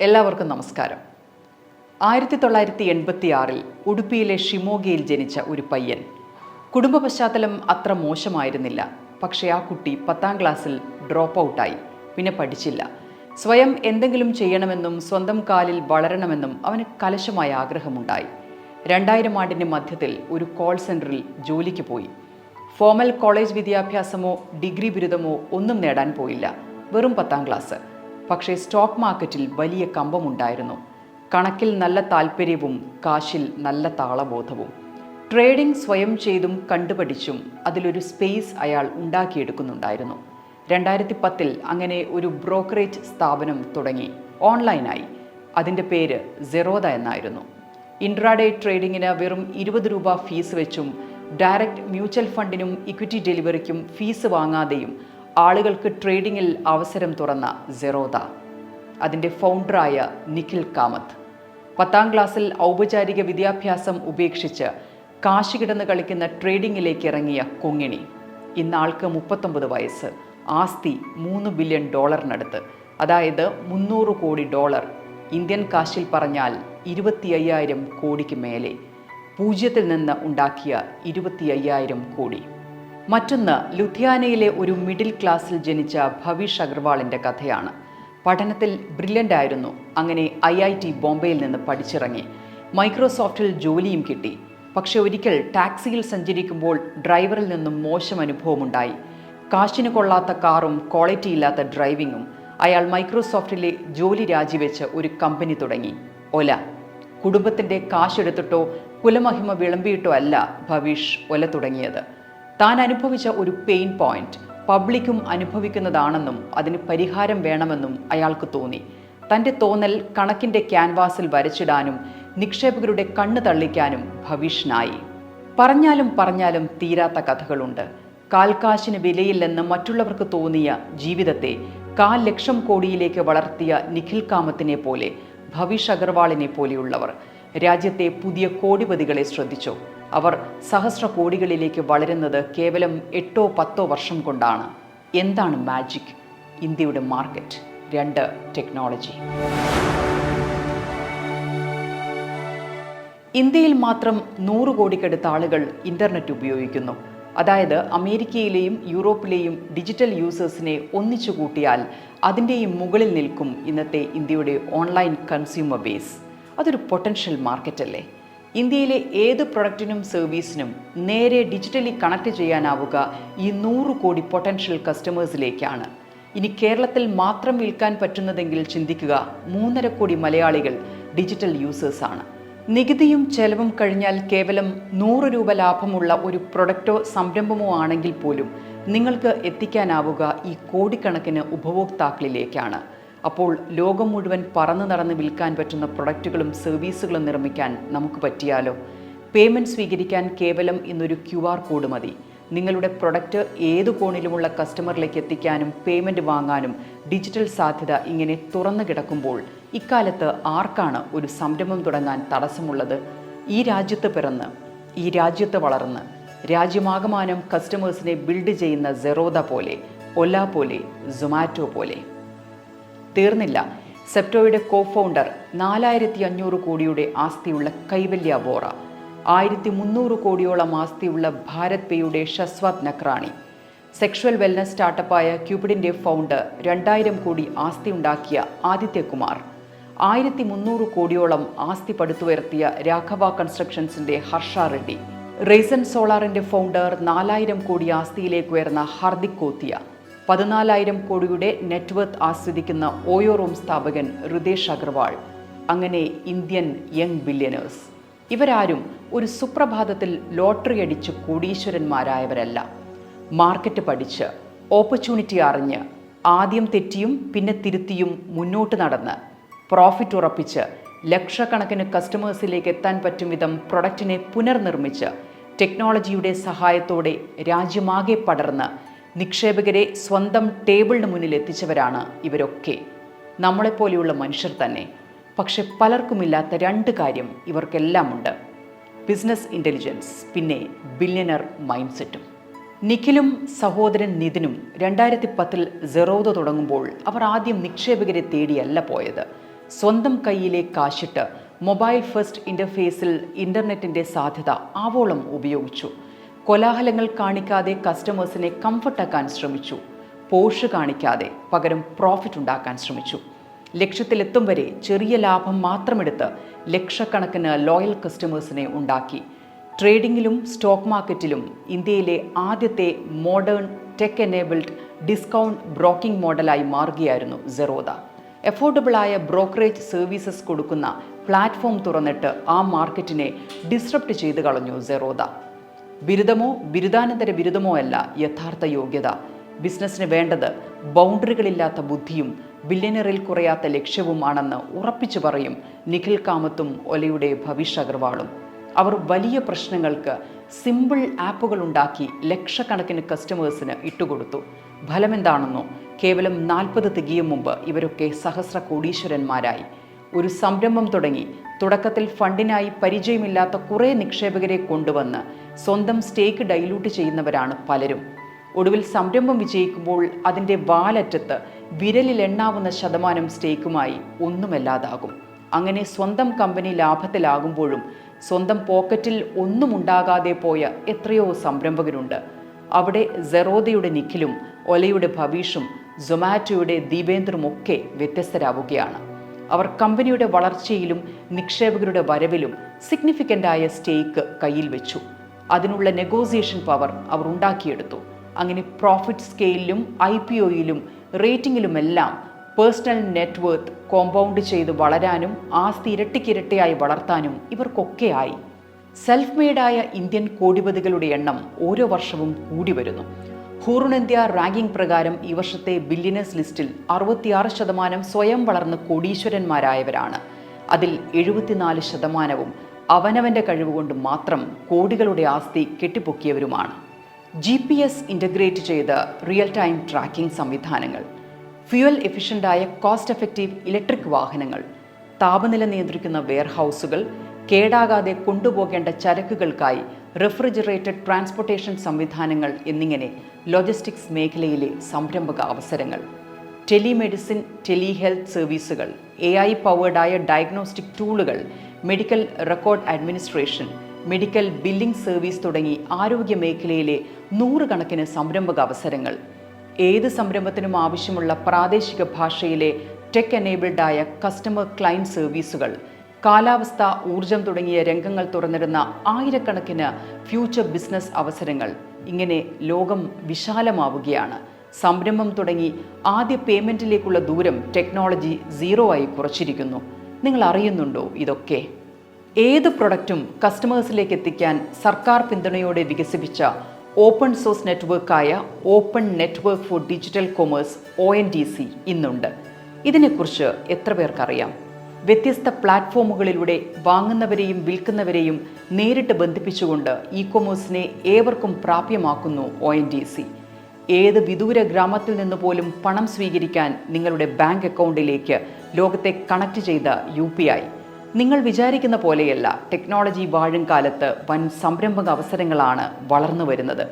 എല്ലാവർക്കും നമസ്കാരം. ആയിരത്തി തൊള്ളായിരത്തി എൺപത്തി ആറിൽ ഉടുപ്പിയിലെ ഷിമോഗയിൽ ജനിച്ച ഒരു പയ്യൻ. കുടുംബ പശ്ചാത്തലം അത്ര മോശമായിരുന്നില്ല. പക്ഷേ ആ കുട്ടി പത്താം ക്ലാസ്സിൽ ഡ്രോപ്പ് ഔട്ടായി പിന്നെ പഠിച്ചില്ല. സ്വയം എന്തെങ്കിലും ചെയ്യണമെന്നും സ്വന്തം കാലിൽ വളരണമെന്നും അവന് കലശമായ ആഗ്രഹമുണ്ടായി. രണ്ടായിരം ആണ്ടിന്റെ മധ്യത്തിൽ ഒരു കോൾ സെന്ററിൽ ജോലിക്ക് പോയി. ഫോമൽ കോളേജ് വിദ്യാഭ്യാസമോ ഡിഗ്രി ബിരുദമോ ഒന്നും നേടാൻ പോയില്ല. വെറും പത്താം ക്ലാസ്. പക്ഷേ സ്റ്റോക്ക് മാർക്കറ്റിൽ വലിയ കമ്പമുണ്ടായിരുന്നു. കണക്കിൽ നല്ല താല്പര്യവും കാശിൽ നല്ല താളബോധവും. ട്രേഡിംഗ് സ്വയം ചെയ്തും കണ്ടുപഠിച്ചും അതിലൊരു സ്പേസ് അയാൾ ഉണ്ടാക്കിയെടുക്കുന്നുണ്ടായിരുന്നു. രണ്ടായിരത്തി പത്തിൽ അങ്ങനെ ഒരു ബ്രോക്കറേജ് സ്ഥാപനം തുടങ്ങി. ഓൺലൈനായി അതിന്റെ പേര് സെറോദ എന്നായിരുന്നു. ഇൻട്രാഡേ ട്രേഡിങ്ങിന് വെറും ഇരുപത് രൂപ ഫീസ് വെച്ചും ഡയറക്റ്റ് മ്യൂച്വൽ ഫണ്ടിനും ഇക്വിറ്റി ഡെലിവറിക്കും ഫീസ് വാങ്ങാതെയും ആളുകൾക്ക് ട്രേഡിങ്ങിൽ അവസരം തുറന്ന സെറോദ അതിന്റെ ഫൗണ്ടറായ നിഖിൽ കാമത്ത്. പത്താം ക്ലാസ്സിൽ ഔപചാരിക വിദ്യാഭ്യാസം ഉപേക്ഷിച്ച് കാശ് കിടന്ന് കളിക്കുന്ന ട്രേഡിങ്ങിലേക്ക് ഇറങ്ങിയ കൊങ്ങിണി. ഇന്നാൾക്ക് മുപ്പത്തൊമ്പത് വയസ്സ്. ആസ്തി മൂന്ന് ബില്യൺ ഡോളറിനടുത്ത്. അതായത് മുന്നൂറ് കോടി ഡോളർ. ഇന്ത്യൻ കാശിൽ പറഞ്ഞാൽ ഇരുപത്തി അയ്യായിരം കോടിക്ക് മേലെ. പൂജ്യത്തിൽ നിന്ന് ഉണ്ടാക്കിയ ഇരുപത്തി അയ്യായിരം കോടി. മറ്റൊന്ന് ലുധിയാനയിലെ ഒരു മിഡിൽ ക്ലാസ്സിൽ ജനിച്ച ഭവിഷ് അഗർവാളിന്റെ കഥയാണ്. പഠനത്തിൽ ബ്രില്യന്റ് ആയിരുന്നു. അങ്ങനെ ഐ ഐ ടി ബോംബെയിൽ നിന്ന് പഠിച്ചിറങ്ങി. മൈക്രോസോഫ്റ്റിൽ ജോലിയും കിട്ടി. പക്ഷെ ഒരിക്കൽ ടാക്സിയിൽ സഞ്ചരിക്കുമ്പോൾ ഡ്രൈവറിൽ നിന്നും മോശം അനുഭവമുണ്ടായി. കാശിന് കൊള്ളാത്ത കാറും ക്വാളിറ്റി ഇല്ലാത്ത ഡ്രൈവിങ്ങും അയാൾ മൈക്രോസോഫ്റ്റിലെ ജോലി രാജിവെച്ച് ഒരു കമ്പനി തുടങ്ങി. ഒല. കുടുംബത്തിന്റെ കാശെടുത്തിട്ടോ കുലമഹിമ വിളമ്പിയിട്ടോ അല്ല ഭവിഷ് ഒല തുടങ്ങിയത്. താൻ അനുഭവിച്ച ഒരു പെയിൻ പോയിന്റ് പബ്ലിക്കും അനുഭവിക്കുന്നതാണെന്നും അതിന് പരിഹാരം വേണമെന്നും അയാൾക്ക് തോന്നി. തന്റെ തോന്നൽ കണക്കിന്റെ ക്യാൻവാസിൽ വരച്ചിടാനും നിക്ഷേപകരുടെ കണ്ണ് തള്ളിക്കാനും ഭവിഷ്നായി. പറഞ്ഞാലും പറഞ്ഞാലും തീരാത്ത കഥകളുണ്ട്. കാൽക്കാശിന് വിലയില്ലെന്ന് മറ്റുള്ളവർക്ക് തോന്നിയ ജീവിതത്തെ കാൽ ലക്ഷം കോടിയിലേക്ക് വളർത്തിയ നിഖിൽ കാമത്തിനെ പോലെ ഭവിഷ് അഗർവാളിനെ പോലെയുള്ളവർ രാജ്യത്തെ പുതിയ കോടിപതികളെ ശ്രദ്ധിച്ചു? അവർ സഹസ്ര കോടികളിലേക്ക് വളരുന്നത് കേവലം എട്ടോ പത്തോ വർഷം കൊണ്ടാണ്. എന്താണ് മാജിക് ഇന്ത്യയുടെ മാർക്കറ്റ് രണ്ട് ടെക്നോളജി ഇന്ത്യയിൽ മാത്രം നൂറ് കോടിക്കടുത്ത ആളുകൾ ഇന്റർനെറ്റ് ഉപയോഗിക്കുന്നു. അതായത് അമേരിക്കയിലെയും യൂറോപ്പിലെയും ഡിജിറ്റൽ യൂസേഴ്സിനെ ഒന്നിച്ചു കൂട്ടിയാൽ അതിന്റെയും മുകളിൽ നിൽക്കും ഇന്നത്തെ ഇന്ത്യയുടെ ഓൺലൈൻ കൺസ്യൂമർ ബേസ് അതൊരു പൊട്ടൻഷ്യൽ മാർക്കറ്റ് അല്ലേ? ഇന്ത്യയിലെ ഏത് പ്രൊഡക്റ്റിനും സർവീസിനും നേരെ ഡിജിറ്റലി കണക്ട് ചെയ്യാനാവുക ഈ നൂറ് കോടി പൊട്ടൻഷ്യൽ കസ്റ്റമേഴ്സിലേക്കാണ് ഇനി കേരളത്തിൽ മാത്രം വിൽക്കാൻ പറ്റുന്നതെങ്കിൽ ചിന്തിക്കുക മൂന്നര കോടി മലയാളികൾ ഡിജിറ്റൽ യൂസേഴ്സാണ് നികുതിയും ചെലവും കഴിഞ്ഞാൽ കേവലം നൂറ് രൂപ ലാഭമുള്ള ഒരു പ്രൊഡക്റ്റോ സംരംഭമോ ആണെങ്കിൽ പോലും നിങ്ങൾക്ക് എത്തിക്കാനാവുക ഈ കോടിക്കണക്കിന് ഉപഭോക്താക്കളിലേക്കാണ്. അപ്പോൾ ലോകം മുഴുവൻ പറന്നു നടന്ന് വിൽക്കാൻ പറ്റുന്ന പ്രൊഡക്റ്റുകളും സർവീസുകളും നിർമ്മിക്കാൻ നമുക്ക് പറ്റിയാലോ? പേയ്മെന്റ് സ്വീകരിക്കാൻ കേവലം ഇന്നൊരു ക്യു ആർ കോഡ് മതി. നിങ്ങളുടെ പ്രൊഡക്റ്റ് ഏത് കോണിലുമുള്ള കസ്റ്റമറിലേക്ക് എത്തിക്കാനും പേയ്മെന്റ് വാങ്ങാനും ഡിജിറ്റൽ സാധ്യത ഇങ്ങനെ തുറന്നു കിടക്കുമ്പോൾ ഇക്കാലത്ത് ആർക്കാണ് ഒരു സംരംഭം തുടങ്ങാൻ തടസ്സമുള്ളത്? ഈ രാജ്യത്ത് പിറന്ന് ഈ രാജ്യത്ത് വളർന്ന് രാജ്യമാകമാനം കസ്റ്റമേഴ്സിനെ ബിൽഡ് ചെയ്യുന്ന സെറോദ പോലെ ഒല പോലെ സൊമാറ്റോ പോലെ. തീർന്നില്ല. സെപ്റ്റോയുടെ കോ ഫൗണ്ടർ നാലായിരത്തി അഞ്ഞൂറ് കോടിയുടെ ആസ്തിയുള്ള കൈവല്യ ബോറ ആയിരത്തി മുന്നൂറ് കോടിയോളം ആസ്തിയുള്ള ഭാരത് പേയുടെ ഷസ്വാത് നക്രാണി സെക്ഷുവൽ വെൽനസ് സ്റ്റാർട്ടപ്പായ ക്യൂപിഡിന്റെ ഫൗണ്ടർ രണ്ടായിരം കോടി ആസ്തി ഉണ്ടാക്കിയ ആദിത്യകുമാർ ആയിരത്തി മുന്നൂറ് കോടിയോളം ആസ്തി പടുത്തുയർത്തിയ രാഘവ കൺസ്ട്രക്ഷൻസിന്റെ ഹർഷ റെഡ്ഡി. റേസൺ സോളാറിന്റെ ഫൗണ്ടർ നാലായിരം കോടി ആസ്തിയിലേക്ക് ഉയർന്ന ഹാർദിക് കോത്തിയ പതിനാലായിരം കോടിയുടെ നെറ്റ്വർത്ത് ആസ്വദിക്കുന്ന ഓയോ റൂം സ്ഥാപകൻ ഋതേഷ് അഗർവാൾ. അങ്ങനെ ഇന്ത്യൻ യങ് ബില്യനേഴ്സ് ഇവരാരും ഒരു സുപ്രഭാതത്തിൽ ലോട്ടറി അടിച്ച് കോടീശ്വരന്മാരായവരല്ല. മാർക്കറ്റ് പഠിച്ച് ഓപ്പർച്യൂണിറ്റി അറിഞ്ഞ് ആദ്യം തെറ്റിയും പിന്നെ തിരുത്തിയും മുന്നോട്ട് നടന്ന് പ്രോഫിറ്റ് ഉറപ്പിച്ച് ലക്ഷക്കണക്കിന് കസ്റ്റമേഴ്സിലേക്ക് എത്താൻ പറ്റും വിധം പ്രൊഡക്റ്റിനെ പുനർനിർമ്മിച്ച് ടെക്നോളജിയുടെ സഹായത്തോടെ രാജ്യമാകെ പടർന്ന് നിക്ഷേപകരെ സ്വന്തം ടേബിളിന് മുന്നിൽ എത്തിച്ചവരാണ് ഇവരൊക്കെ. നമ്മളെപ്പോലെയുള്ള മനുഷ്യർ തന്നെ. പക്ഷെ പലർക്കുമില്ലാത്ത രണ്ട് കാര്യം ഇവർക്കെല്ലാം ഉണ്ട് ബിസിനസ് ഇന്റലിജൻസ് പിന്നെ ബില്യനർ മൈൻഡ് സെറ്റും നിഖിലും സഹോദരൻ നിതിനും രണ്ടായിരത്തി പത്തിൽ സെറോദ തുടങ്ങുമ്പോൾ അവർ ആദ്യം നിക്ഷേപകരെ തേടിയല്ല പോയത്. സ്വന്തം കയ്യിലെ കാശിട്ട് മൊബൈൽ ഫസ്റ്റ് ഇന്റർഫേസിൽ ഇന്റർനെറ്റിന്റെ സാധ്യത ആവോളം ഉപയോഗിച്ചു. കോലാഹലങ്ങൾ കാണിക്കാതെ കസ്റ്റമേഴ്സിനെ കംഫർട്ടാക്കാൻ ശ്രമിച്ചു. പോഷ് കാണിക്കാതെ പകരം പ്രോഫിറ്റ് ഉണ്ടാക്കാൻ ശ്രമിച്ചു. ലക്ഷ്യത്തിലെത്തും വരെ ചെറിയ ലാഭം മാത്രമെടുത്ത് ലക്ഷക്കണക്കിന് ലോയൽ കസ്റ്റമേഴ്സിനെ ഉണ്ടാക്കി. ട്രേഡിംഗിലും സ്റ്റോക്ക് മാർക്കറ്റിലും ഇന്ത്യയിലെ ആദ്യത്തെ modern tech enabled discount broking മോഡലായി മാറുകയായിരുന്നു സെറോദ എഫോർഡബിളായ ബ്രോക്കറേജ് സർവീസസ് കൊടുക്കുന്ന പ്ലാറ്റ്ഫോം തുറന്നിട്ട് ആ മാർക്കറ്റിനെ ഡിസ്റപ്റ്റ് ചെയ്തു കളഞ്ഞു സെറോദ ബിരുദമോ ബിരുദാനന്തര ബിരുദമോ അല്ല യഥാർത്ഥ യോഗ്യത. ബിസിനസ്സിന് വേണ്ടത് ബൗണ്ടറികളില്ലാത്ത ബുദ്ധിയും ബില്യനറിൽ കുറയാത്ത ലക്ഷ്യവുമാണെന്ന് ഉറപ്പിച്ചു പറയും നിഖിൽ കാമത്തും ഒലയുടെ ഭവിഷ് അഗർവാളും. അവർ വലിയ പ്രശ്നങ്ങൾക്ക് സിമ്പിൾ ആപ്പുകൾ ഉണ്ടാക്കി ലക്ഷക്കണക്കിന് കസ്റ്റമേഴ്സിന് ഇട്ടുകൊടുത്തു. ഫലമെന്താണെന്നോ കേവലം നാൽപ്പത് തികയും മുമ്പ് ഇവരൊക്കെ സഹസ്ര കോടീശ്വരന്മാരായി. ഒരു സംരംഭം തുടങ്ങി തുടക്കത്തിൽ ഫണ്ടിനായി പരിചയമില്ലാത്ത കുറേ നിക്ഷേപകരെ കൊണ്ടുവന്ന് സ്വന്തം സ്റ്റേക്ക് ഡൈലൂട്ട് ചെയ്യുന്നവരാണ് പലരും. ഒടുവിൽ സംരംഭം വിജയിക്കുമ്പോൾ അതിന്റെ വാലറ്റത്ത് വിരലിൽ എണ്ണാവുന്ന ശതമാനം സ്റ്റേക്കുമായി ഒന്നുമല്ലാതാകും. അങ്ങനെ സ്വന്തം കമ്പനി ലാഭത്തിലാകുമ്പോഴും സ്വന്തം പോക്കറ്റിൽ ഒന്നും ഉണ്ടാകാതെ പോയ എത്രയോ സംരംഭകരുണ്ട്. അവിടെ സെറോദയുടെ നിഖിലും ഒലയുടെ ഭവീഷും സൊമാറ്റോയുടെ ദീപേന്ദ്രമൊക്കെ വ്യത്യസ്തരാവുകയാണ്. അവർ കമ്പനിയുടെ വളർച്ചയിലും നിക്ഷേപകരുടെ വരവിലും സിഗ്നിഫിക്കന്റായ സ്റ്റേക്ക് കയ്യിൽ വെച്ചു. അതിനുള്ള നെഗോസിയേഷൻ പവർ അവർ ഉണ്ടാക്കിയെടുത്തു. അങ്ങനെ പ്രോഫിറ്റ് സ്കെയിലിലും ഐ പി ഒയിലും റേറ്റിംഗിലുമെല്ലാം പേഴ്സണൽ നെറ്റ്വർത്ത് കോമ്പൗണ്ട് ചെയ്ത് വളരാനും ആസ്തി ഇരട്ടിക്കിരട്ടിയായി വളർത്താനും ഇവർക്കൊക്കെ ആയി. സെൽഫ് മെയ്ഡായ ഇന്ത്യൻ കോടിപതികളുടെ എണ്ണം ഓരോ വർഷവും കൂടി വരുന്നു. ഹൂറുൺ റാങ്കിംഗ് പ്രകാരം ഈ വർഷത്തെ ബില്യനേഴ്സ് ലിസ്റ്റിൽ അറുപത്തിയാറ് ശതമാനം സ്വയം വളർന്ന് കോടീശ്വരന്മാരായവരാണ്. അതിൽ എഴുപത്തിനാല് ശതമാനവും അവനവന്റെ കഴിവുകൊണ്ട് മാത്രം കോടികളുടെ ആസ്തി കെട്ടിപ്പൊക്കിയവരുമാണ്. ജി പി എസ് ഇന്റഗ്രേറ്റ് ചെയ്ത റിയൽ ടൈം ട്രാക്കിംഗ് സംവിധാനങ്ങൾ ഫ്യുവൽ എഫിഷ്യന്റായ കോസ്റ്റ് എഫക്റ്റീവ് ഇലക്ട്രിക് വാഹനങ്ങൾ താപനില നിയന്ത്രിക്കുന്ന വെയർഹൗസുകൾ കേടാകാതെ കൊണ്ടുപോകേണ്ട ചരക്കുകൾക്കായി റെഫ്രിജറേറ്റഡ് ട്രാൻസ്പോർട്ടേഷൻ സംവിധാനങ്ങൾ എന്നിങ്ങനെ ലോജിസ്റ്റിക്സ് മേഖലയിലെ സംരംഭക അവസരങ്ങൾ. ടെലിമെഡിസിൻ ടെലിഹെൽത്ത് സർവീസുകൾ എ ഐ പവേർഡായ ഡയഗ്നോസ്റ്റിക് ടൂളുകൾ medical record administration medical billing service തുടങ്ങി ആരോഗ്യ മേഖലയിലെ നൂറുകണക്കിന് സംരംഭക അവസരങ്ങൾ. ഏത് സംരംഭത്തിനും ആവശ്യമുള്ള പ്രാദേശിക ഭാഷയിലെ ടെക് എനേബിൾഡായ കസ്റ്റമർ ക്ലയന്റ് സർവീസുകൾ കാലാവസ്ഥ ഊർജം തുടങ്ങിയ രംഗങ്ങൾ തുറന്നിടുന്ന ആയിരക്കണക്കിന് ഫ്യൂച്ചർ ബിസിനസ് അവസരങ്ങൾ ഇങ്ങനെ ലോകം വിശാലമാവുകയാണ്. സംരംഭം തുടങ്ങി ആദ്യ പേയ്മെന്റിലേക്കുള്ള ദൂരം ടെക്നോളജി സീറോ ആയി കുറച്ചിരിക്കുന്നു. നിങ്ങൾ അറിയുന്നുണ്ടോ ഇതൊക്കെ? ഏത് പ്രൊഡക്റ്റും കസ്റ്റമേഴ്സിലേക്ക് എത്തിക്കാൻ സർക്കാർ പിന്തുണയോടെ വികസിപ്പിച്ച open source നെറ്റ്വർക്കായ open network for digital commerce O N D C ഇന്നുണ്ട്. ഇതിനെക്കുറിച്ച് എത്ര പേർക്കറിയാം? വ്യത്യസ്ത പ്ലാറ്റ്ഫോമുകളിലൂടെ വാങ്ങുന്നവരെയും വിൽക്കുന്നവരെയും നേരിട്ട് ബന്ധിപ്പിച്ചുകൊണ്ട് ഇ കൊമേഴ്സിനെ ഏവർക്കും പ്രാപ്യമാക്കുന്നു ഒ എൻ ഡി സി. ഏത് വിദൂര ഗ്രാമത്തിൽ നിന്ന് പോലും പണം സ്വീകരിക്കാൻ നിങ്ങളുടെ ബാങ്ക് അക്കൗണ്ടിലേക്ക് ലോകത്തെ കണക്ട് ചെയ്ത യു പി ഐ. നിങ്ങൾ വിചാരിക്കുന്ന പോലെയല്ല ടെക്നോളജി വാഴും കാലത്ത് വൻ സംരംഭക അവസരങ്ങളാണ് വളർന്നു വരുന്നത്.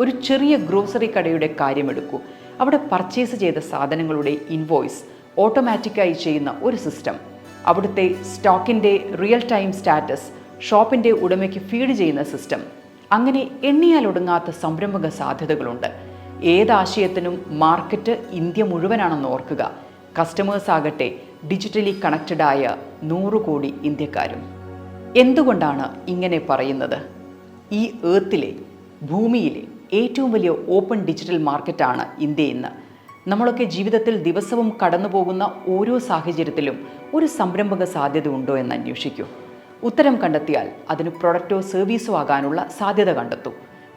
ഒരു ചെറിയ ഗ്രോസറി കടയുടെ കാര്യമെടുക്കൂ. അവിടെ പർച്ചേസ് ചെയ്ത സാധനങ്ങളുടെ ഇൻവോയ്സ് ഓട്ടോമാറ്റിക്കായി ചെയ്യുന്ന ഒരു സിസ്റ്റം. അവിടുത്തെ സ്റ്റോക്കിന്റെ റിയൽ ടൈം സ്റ്റാറ്റസ് ഷോപ്പിന്റെ ഉടമയ്ക്ക് ഫീഡ് ചെയ്യുന്ന സിസ്റ്റം അങ്ങനെ എണ്ണിയാൽ ഒടുങ്ങാത്ത സംരംഭക സാധ്യതകളുണ്ട്. ഏതാശയത്തിനും മാർക്കറ്റ് ഇന്ത്യ മുഴുവനാണെന്ന് ഓർക്കുക. കസ്റ്റമേഴ്സ് ആകട്ടെ ഡിജിറ്റലി കണക്റ്റഡായ നൂറ് കോടി ഇന്ത്യക്കാരും. എന്തുകൊണ്ടാണ് ഇങ്ങനെ പറയുന്നത്? ഈ ഏർത്തിലെ ഭൂമിയിലെ ഏറ്റവും വലിയ ഓപ്പൺ ഡിജിറ്റൽ മാർക്കറ്റാണ് ഇന്ത്യ ഇന്ന്. നമ്മളൊക്കെ ജീവിതത്തിൽ ദിവസവും കടന്നു പോകുന്ന ഓരോ സാഹചര്യത്തിലും ഒരു സംരംഭക സാധ്യത ഉണ്ടോ എന്ന് അന്വേഷിക്കൂ. ഉത്തരം കണ്ടെത്തിയാൽ അതിന് പ്രൊഡക്റ്റോ സർവീസോ ആകാനുള്ള സാധ്യത കണ്ടെത്തൂ.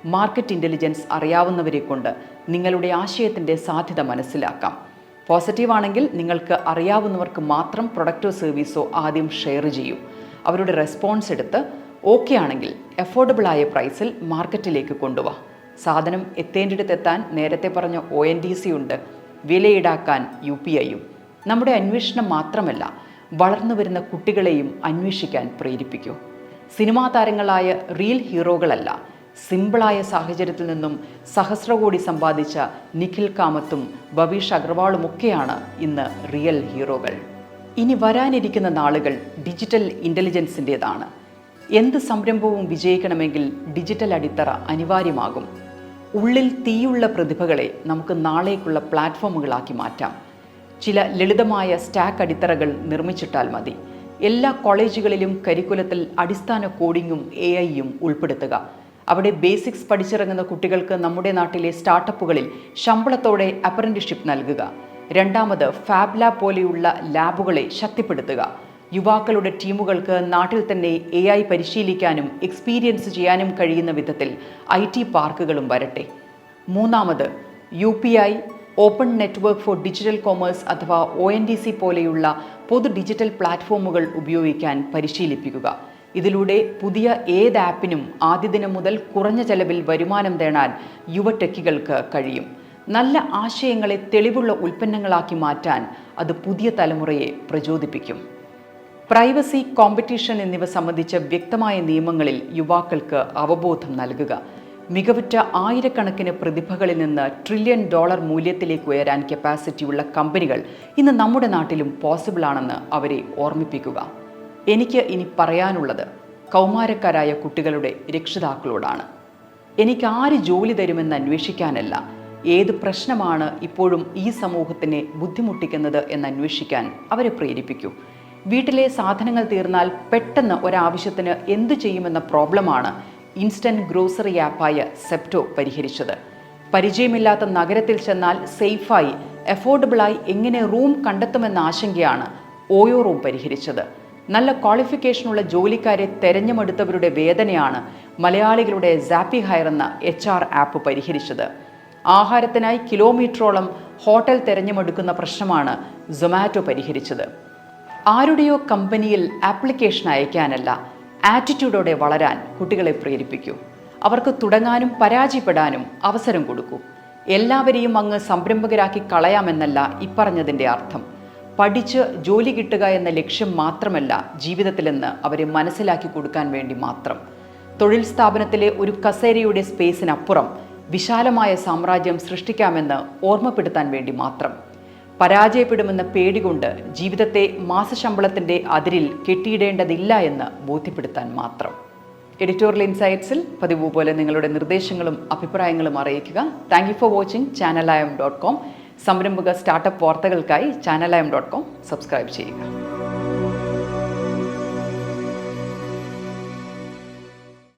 മാർക്കറ്റ് ഇന്റലിജൻസ് അറിയാവുന്നവരെ കൊണ്ട് നിങ്ങളുടെ ആശയത്തിന്റെ സാധ്യത മനസ്സിലാക്കാം. പോസിറ്റീവാണെങ്കിൽ നിങ്ങൾക്ക് അറിയാവുന്നവർക്ക് മാത്രം പ്രൊഡക്റ്റോ സർവീസോ ആദ്യം ഷെയർ ചെയ്യൂ. അവരുടെ റെസ്പോൺസ് എടുത്ത് ഓക്കെ ആണെങ്കിൽ അഫോർഡബിളായ പ്രൈസിൽ മാർക്കറ്റിലേക്ക് കൊണ്ടുപോകാം സാധനം എത്തേണ്ടിടത്തെത്താൻ നേരത്തെ പറഞ്ഞ ഒ എൻ ഡി സി ഉണ്ട്. വിലയിടാക്കാൻ യു പി ഐയും നമ്മുടെ അന്വേഷണം മാത്രമല്ല വളർന്നു വരുന്ന കുട്ടികളെയും അന്വേഷിക്കാൻ പ്രേരിപ്പിക്കൂ. സിനിമാ താരങ്ങളായ റിയൽ ഹീറോകളല്ല സിമ്പിളായ സാഹചര്യത്തിൽ നിന്നും സഹസ്രകോടി സമ്പാദിച്ച നിഖിൽ കാമത്തും ബബീഷ് അഗ്രവാളുമൊക്കെയാണ് ഇന്ന് റിയൽ ഹീറോകൾ ഇനി വരാനിരിക്കുന്ന നാളുകൾ ഡിജിറ്റൽ ഇന്റലിജൻസിന്റേതാണ് എന്ത് സംരംഭവും വിജയിക്കണമെങ്കിൽ ഡിജിറ്റൽ അടിത്തറ അനിവാര്യമാകും. ഉള്ളിൽ തീയുള്ള പ്രതിഭകളെ നമുക്ക് നാളേക്കുള്ള പ്ലാറ്റ്ഫോമുകളാക്കി മാറ്റാം. ചില ലളിതമായ സ്റ്റാക്ക് അടിത്തറകൾ നിർമ്മിച്ചിട്ടാൽ മതി. എല്ലാ കോളേജുകളിലും കരിക്കുലത്തിൽ അടിസ്ഥാന കോഡിങ്ങും എ ഐയും ഉൾപ്പെടുത്തുക. അവിടെ ബേസിക്സ് പഠിച്ചിറങ്ങുന്ന കുട്ടികൾക്ക് നമ്മുടെ നാട്ടിലെ സ്റ്റാർട്ടപ്പുകളിൽ ശമ്പളത്തോടെ അപ്രന്റിഷിപ്പ് നൽകുക. രണ്ടാമത് ഫാബ് പോലെയുള്ള ലാബുകളെ ശക്തിപ്പെടുത്തുക. യുവാക്കളുടെ ടീമുകൾക്ക് നാട്ടിൽ തന്നെ എ ഐ പരിശീലിക്കാനും എക്സ്പീരിയൻസ് ചെയ്യാനും കഴിയുന്ന വിധത്തിൽ ഐ ടി പാർക്കുകളും വരട്ടെ. മൂന്നാമത് U P I open network for digital commerce അഥവാ ഒ എൻ ഡി സി പോലെയുള്ള പൊതു ഡിജിറ്റൽ പ്ലാറ്റ്ഫോമുകൾ ഉപയോഗിക്കാൻ പരിശീലിപ്പിക്കുക. ഇതിലൂടെ പുതിയ ഏത് ആപ്പിനും ആദ്യ ദിനം മുതൽ കുറഞ്ഞ ചെലവിൽ വരുമാനം നേടാൻ യുവ ടെക്കികൾക്ക് കഴിയും. നല്ല ആശയങ്ങളെ തെളിവുള്ള ഉൽപ്പന്നങ്ങളാക്കി മാറ്റാൻ അത് പുതിയ തലമുറയെ പ്രചോദിപ്പിക്കും. പ്രൈവസി കോമ്പറ്റീഷൻ എന്നിവ സംബന്ധിച്ച വ്യക്തമായ നിയമങ്ങളിൽ യുവാക്കൾക്ക് അവബോധം നൽകുക. മികവുറ്റ ആയിരക്കണക്കിന് പ്രതിഭകളിൽ നിന്ന് ട്രില്യൺ ഡോളർ മൂല്യത്തിലേക്ക് ഉയരാൻ കപ്പാസിറ്റിയുള്ള കമ്പനികൾ ഇന്ന് നമ്മുടെ നാട്ടിലും പോസിബിൾ ആണെന്ന് അവരെ ഓർമ്മിപ്പിക്കുക. എനിക്ക് ഇനി പറയാനുള്ളത് കൗമാരക്കാരായ കുട്ടികളുടെ രക്ഷിതാക്കളോടാണ്. എനിക്ക് ആര് ജോലി തരുമെന്ന് അന്വേഷിക്കാനല്ല. ഏത് പ്രശ്നമാണ് ഇപ്പോഴും ഈ സമൂഹത്തിനെ ബുദ്ധിമുട്ടിക്കുന്നത് എന്ന് അന്വേഷിക്കാൻ അവരെ പ്രേരിപ്പിക്കൂ. വീട്ടിലെ സാധനങ്ങൾ തീർന്നാൽ പെട്ടെന്ന് ഒരാവശ്യത്തിന് എന്തു ചെയ്യുമെന്ന പ്രോബ്ലമാണ് ഇൻസ്റ്റന്റ് ഗ്രോസറി ആപ്പായ സെപ്റ്റോ പരിഹരിച്ചത്. പരിചയമില്ലാത്ത നഗരത്തിൽ ചെന്നാൽ സേഫായി അഫോർഡബിളായി എങ്ങനെ റൂം കണ്ടെത്തുമെന്ന ആശങ്കയാണ് ഓയോ റൂം പരിഹരിച്ചത്. നല്ല ക്വാളിഫിക്കേഷനുള്ള ജോലിക്കാരെ തെരഞ്ഞെടുത്തവരുടെ വേദനയാണ് മലയാളികളുടെ സാപ്പി ഹയർ എന്ന എച്ച് ആർ ആപ്പ് പരിഹരിച്ചത്. ആഹാരത്തിനായി കിലോമീറ്ററോളം ഹോട്ടൽ തെരഞ്ഞെടുക്കുന്ന പ്രശ്നമാണ് സൊമാറ്റോ പരിഹരിച്ചത്. ആരുടെയോ കമ്പനിയിൽ ആപ്ലിക്കേഷൻ അയക്കാനല്ല ആറ്റിറ്റ്യൂഡോടെ വളരാൻ കുട്ടികളെ പ്രേരിപ്പിക്കൂ. അവർക്ക് തുടങ്ങാനും പരാജയപ്പെടാനും അവസരം കൊടുക്കൂ. എല്ലാവരെയും അങ്ങ് സംരംഭകരാക്കി കളയാമെന്നല്ല ഇപ്പറഞ്ഞതിന്റെ അർത്ഥം. പഠിച്ച് ജോലി കിട്ടുക എന്ന ലക്ഷ്യം മാത്രമല്ല ജീവിതത്തിലെന്ന് അവരെ മനസ്സിലാക്കി കൊടുക്കാൻ വേണ്ടി മാത്രം. തൊഴിൽ സ്ഥാപനത്തിലെ ഒരു കസേരയുടെ സ്പേസിനപ്പുറം വിശാലമായ സാമ്രാജ്യം സൃഷ്ടിക്കാമെന്ന് ഓർമ്മപ്പെടുത്താൻ വേണ്ടി മാത്രം. പരാജയപ്പെടുമെന്ന പേടികൊണ്ട് ജീവിതത്തെ മാസശമ്പളത്തിന്റെ അതിരിൽ കെട്ടിയിടേണ്ടതില്ല എന്ന് ബോധ്യപ്പെടുത്താൻ മാത്രം. എഡിറ്റോറിയൽ ഇൻസൈറ്റ്സിൽ പതിവ് പോലെ നിങ്ങളുടെ നിർദ്ദേശങ്ങളും അഭിപ്രായങ്ങളും അറിയിക്കുക. Thank you for watching Channelayam dot com സംരംഭക സ്റ്റാർട്ടപ്പ് വാർത്തകൾക്കായി ചാനലായം ഡോട്ട് കോം സബ്സ്ക്രൈബ് ചെയ്യുക.